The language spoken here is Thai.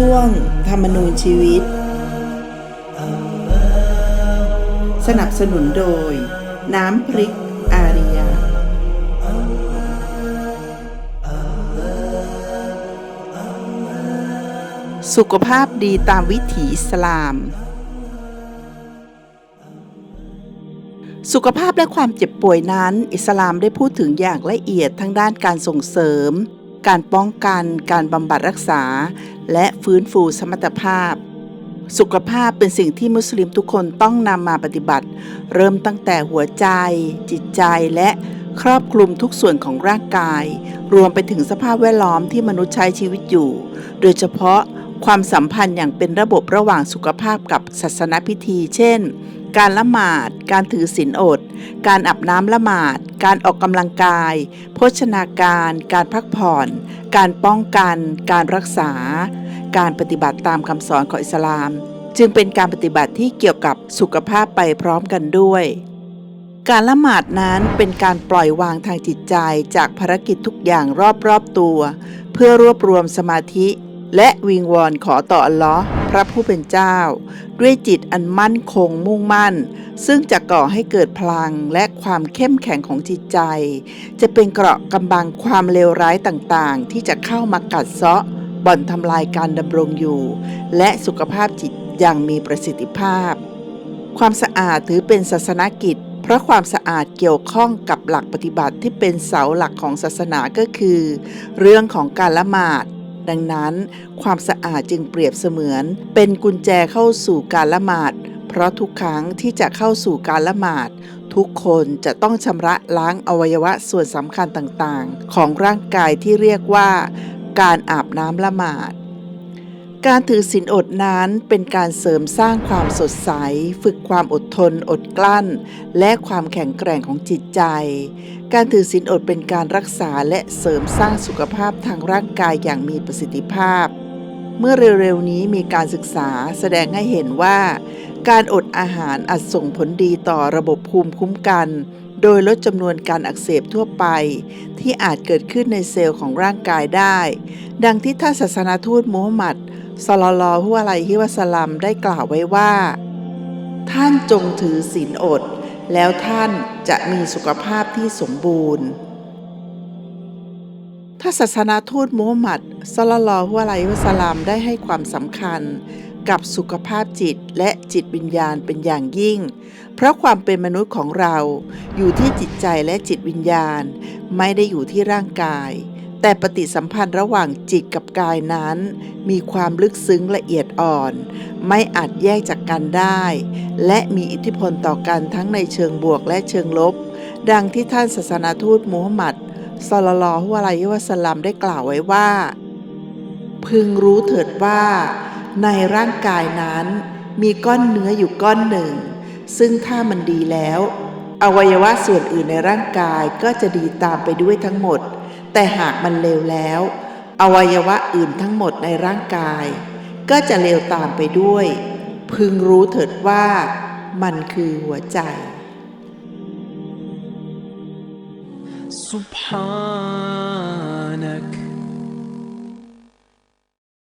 ช่วงธรรมนูญชีวิต สนับสนุนโดย น้ำพริกอาริยา สุขภาพดีตามวิถีอิสลาม สุขภาพและความเจ็บป่วยนั้น อิสลามได้พูดถึงอย่างละเอียดทั้งด้านการส่งเสริมการป้องกันการบำบัดรักษา และฟื้นฟูสมรรถภาพ สุขภาพเป็นสิ่งที่มุสลิมทุกคนต้องนำมาปฏิบัติ เริ่มตั้งแต่หัวใจ จิตใจและครอบคลุมทุกส่วนของร่างกาย รวมไปถึงสภาพแวดล้อมที่มนุษย์ใช้ชีวิตอยู่ โดยเฉพาะความสัมพันธ์อย่างเป็นระบบระหว่างสุขภาพกับศาสนพิธี เช่น การละหมาด การถือศีลอด การอาบน้ำละหมาด การออกกำลังกาย โภชนาการ การพักผ่อน การป้องกัน การรักษา การปฏิบัติตามคำสอนของอิสลาม จึงเป็นการปฏิบัติที่เกี่ยวกับสุขภาพไปพร้อมกันด้วย การละหมาดนั้นเป็นการปล่อยวางทางจิตใจจากภารกิจทุกอย่างรอบๆตัว เพื่อรวบรวมสมาธิและวิงวอนขอต่ออัลลอฮ์พระผู้เป็นเจ้า ด้วยจิตอันมั่นคงมุ่งมั่น ซึ่งจะก่อให้เกิดพลังและความเข้มแข็งของจิตใจ จะเป็นเกราะกำบังความเลวร้ายต่างๆ ที่จะเข้ามากัดเซาะ บ่อนทำลายการดำรงอยู่ และสุขภาพจิตอย่างมีประสิทธิภาพ ความสะอาดถือเป็นศาสนกิจ เพราะความสะอาดเกี่ยวข้องกับหลักปฏิบัติที่เป็นเสาหลักของศาสนาก็คือ เรื่องของการละหมาด ดังนั้น ความสะอาดจึงเปรียบเสมือน เป็นกุญแจเข้าสู่การละหมาด เพราะทุกครั้งที่จะเข้าสู่การละหมาดทุกคนจะต้องชำระล้างอวัยวะส่วนสำคัญต่างๆ ของร่างกายที่เรียกว่า การอาบน้ำละหมาด การถือศีลอดนั้นเป็นการเสริมสร้างความสดใส ฝึกความอดทน อดกลั้น และความแข็งแกร่งของจิตใจ การถือศีลอดเป็นการรักษาและเสริมสร้างสุขภาพทางร่างกายอย่างมีประสิทธิภาพ เมื่อเร็วๆนี้มีการศึกษาแสดงให้เห็นว่า การอดอาหารอาจส่งผลดีต่อระบบภูมิคุ้มกัน โดยลดจำนวนการอักเสบทั่วไป ที่อาจเกิดขึ้นในเซลล์ของร่างกายได้ ดังที่ท่านศาสนาทูตมูฮัมหมัดสลลลอฮุอะไลฮิวะสลัมได้กล่าวไว้ว่า ท่านจงถือศีลอด แล้วท่านจะมีสุขภาพที่สมบูรณ์ถ้าศาสนาทูตมูฮัมหมัดสลลลอฮุอะไลฮิวะสลามได้ให้ความสำคัญ กับสุขภาพจิตและจิตวิญญาณเป็นอย่างยิ่ง เพราะความเป็นมนุษย์ของเราอยู่ที่จิตใจและจิตวิญญาณ ไม่ได้อยู่ที่ร่างกาย แต่ปฏิสัมพันธ์ระหว่างจิตกับกายนั้น มีความลึกซึ้งละเอียดอ่อน ไม่อาจแยกจากกันได้ และมีอิทธิพลต่อกันทั้งในเชิงบวกและเชิงลบ ดังที่ท่านศาสนาทูตมูฮัมหมัดสลลัลลอฮุอะลัยฮิวะสลัมได้กล่าวไว้ว่า พึงรู้เถิดว่า ในร่างกายนั้น มีก้อนเนื้ออยู่ก้อนหนึ่ง ซึ่งถ้ามันดีแล้ว อวัยวะส่วนอื่นในร่างกายก็จะดีตามไปด้วยทั้งหมด แต่หากมันเลวแล้ว อวัยวะอื่นทั้งหมดในร่างกาย ก็จะเลวตามไปด้วย พึงรู้เถิดว่ามันคือหัวใจ سبحان